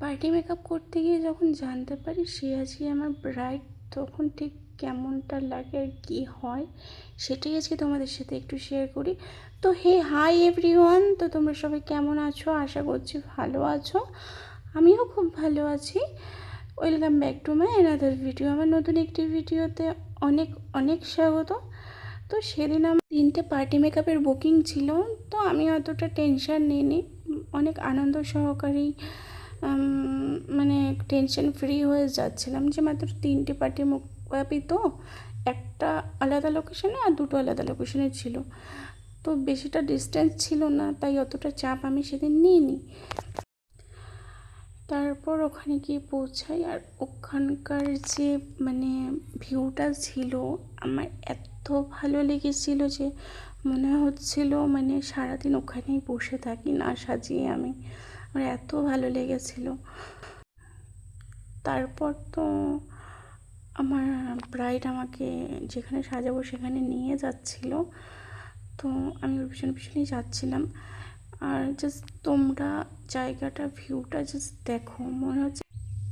Party makeup করতে গিয়ে যখন জানতে পারি সে আজকে আমার ব্রাইড তখন ঠিক কেমনটা লাগে আর কী হয়, সেটাই আজকে তোমাদের সাথে একটু শেয়ার করি। তো হে হাই এভরিওয়ান তো তোমরা সবাই কেমন আছো? আশা করছি ভালো আছো। আমিও খুব ভালো আছি। Welcome back to my another video আমার নতুন একটি ভিডিওতে অনেক অনেক স্বাগত। তো সেদিন আমার তিনটে পার্টি মেকআপের বুকিং ছিল, তো আমি অতটা টেনশন নিইনি, অনেক আনন্দ সহকারেই মানে টেনশন ফ্রি হয়ে যাচ্ছিলাম যে মাত্র তিনটে পার্টি মেকআপই তো একটা আলাদা লোকেশনে আর দুটো আলাদা লোকেশনে ছিল। তো বেশিটা ডিস্টেন্স ছিল না, তাই অতটা চাপ আমি সেদিন নিইনি। তারপর ওখানে গিয়ে পৌঁছাই আর ওখানকার যে মানে ভিউটা ছিল, আমার এত ভালো লেগেছিল যে মনে হচ্ছিল মানে সারাদিন ওখানেই বসে থাকি না সাজিয়ে আমি। আমার এত ভালো লেগেছিল। তারপর তো আমার ব্রাইড আমাকে যেখানে সাজাবো সেখানে নিয়ে যাচ্ছিল। তো আমি ওর পিছনে পিছনেই যাচ্ছিলাম। আর জাস্ট তোমরা জায়গাটা ভিউটা জাস্ট দেখো। মনে হচ্ছে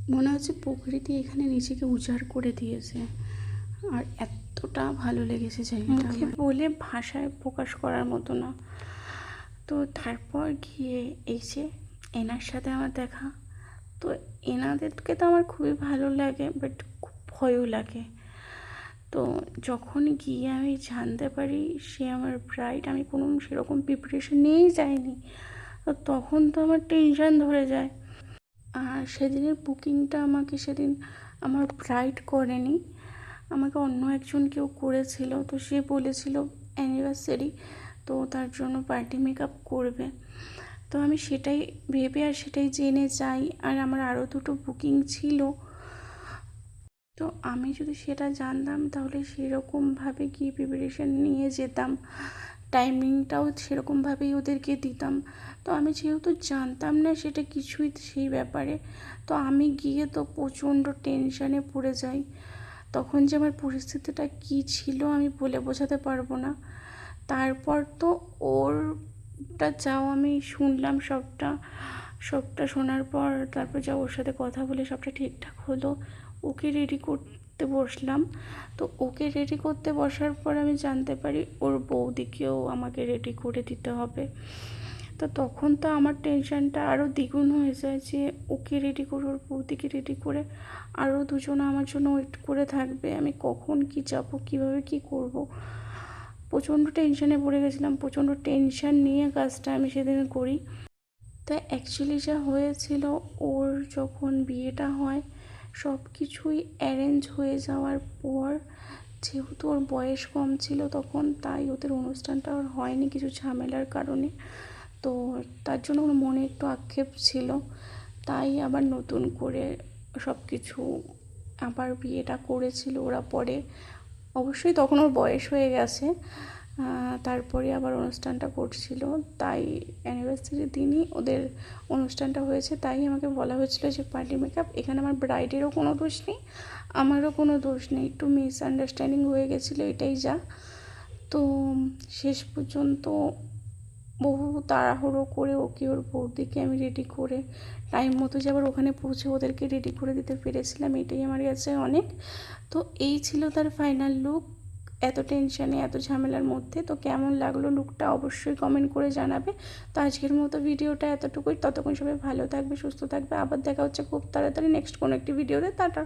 মনে হচ্ছে প্রকৃতি এখানে নিজেকে উজাড় করে দিয়েছে। আর এতটা ভালো লেগেছে জায়গাটা বলে ভাষায় প্রকাশ করার মতো না। তো তারপর গিয়ে যে এনার সাথে আমার দেখা। তো এনাদেরকে তো আমার খুবই ভালো লাগে বাট খুব ভয়ও লাগে। তো যখন গিয়ে আমি জানতে পারি সে আমার ব্রাইড আমি কোনো সেরকম প্রিপারেশন নিয়েই যাইনি। তো তখন তো আমার টেনশন ধরে যায়। আর সেদিনের বুকিংটা আমাকে সেদিন আমার ব্রাইড করেনি। আমাকে অন্য একজন কেউ করেছিল, তো সে বলেছিল অ্যানিভার্সারি তো তার জন্য পার্টি মেকআপ করবে। তো আমি সেটাই ভেবে আর সেটাই জেনে যাই। আর আমার আরও দুটো বুকিং ছিল। তো আমি যদি সেটা জানতাম, তাহলে সেরকমভাবে গিয়ে প্রিপারেশান নিয়ে যেতাম। টাইমিংটাও সেরকমভাবেই ওদেরকে দিতাম। তো আমি যেহেতু জানতাম না সেটা কিছুই সেই ব্যাপারে, তো আমি গিয়ে তো প্রচণ্ড টেনশানে পড়ে যাই। তখন যে আমার পরিস্থিতিটা কী ছিল আমি বলে বোঝাতে পারব না। তারপর তো ওরটা যাও, আমি শুনলাম সবটা। সবটা শোনার পর তারপর যা ওর সাথে কথা বলে সবটা ঠিকঠাক হলো। ওকে রেডি করতে বসলাম। তো ওকে রেডি করতে বসার পর আমি জানতে পারি ওর বৌদিকেও আমাকে রেডি করে দিতে হবে। তো তখন তো আমার টেনশনটা আরও দ্বিগুণ হয়ে যায় যে ওকে রেডি করে, ওর বৌদিকে রেডি করে আরও দুজন আমার জন্য ওয়েট করে থাকবে। আমি কখন কি যাব, কীভাবে কি করব? প্রচণ্ড টেনশানে পড়ে গেছিলাম, প্রচণ্ড টেনশন নিয়ে কাজটা আমি সেদিন করি। তাই অ্যাকচুয়ালি যা হয়েছিল, ওর যখন বিয়েটা হয় সব কিছুই অ্যারেঞ্জ হয়ে যাওয়ার পর, যেহেতু ওর বয়স কম ছিল তখন, তাই ওদের অনুষ্ঠানটা আর হয়নি কিছু ঝামেলার কারণে। তো তার জন্য ওর মনে একটু আক্ষেপ ছিল। তাই আবার নতুন করে সব কিছু আবার বিয়েটা করেছিল ওরা পরে। অবশ্যই তখন ওর বয়স হয়ে গেছে তারপরে আবার অনুষ্ঠানটা করছিল। তাই অ্যানিভার্সারির দিনই ওদের অনুষ্ঠানটা হয়েছে। তাই আমাকে বলা হয়েছিল যে, পার্টি মেকআপ এখানে আমার ব্রাইডেরও কোনো দোষ নেই, আমারও কোনো দোষ নেই। একটু মিসআন্ডারস্ট্যান্ডিং হয়ে গেছিল, এটাই যা। তো শেষ পর্যন্ত বহু তাড়াহুড়ো করে ওকে ওর বৌদিকে আমি রেডি করে টাইম মতো যে আবার ওখানে পৌঁছে ওদেরকে রেডি করে দিতে পেরেছিলাম, এটাই আমার কাছে অনেক। তো এই ছিল তার ফাইনাল লুক এত টেনশানে এত ঝামেলার মধ্যে। তো কেমন লাগল লুকটা অবশ্যই কমেন্ট করে জানাবে। তো আজকের মতো ভিডিওটা এতটুকুই। ততক্ষণ সবাই ভালো থাকবে, সুস্থ থাকবে। আবার দেখা হচ্ছে খুব তাড়াতাড়ি নেক্সট কোনো একটি ভিডিওতে টাটা।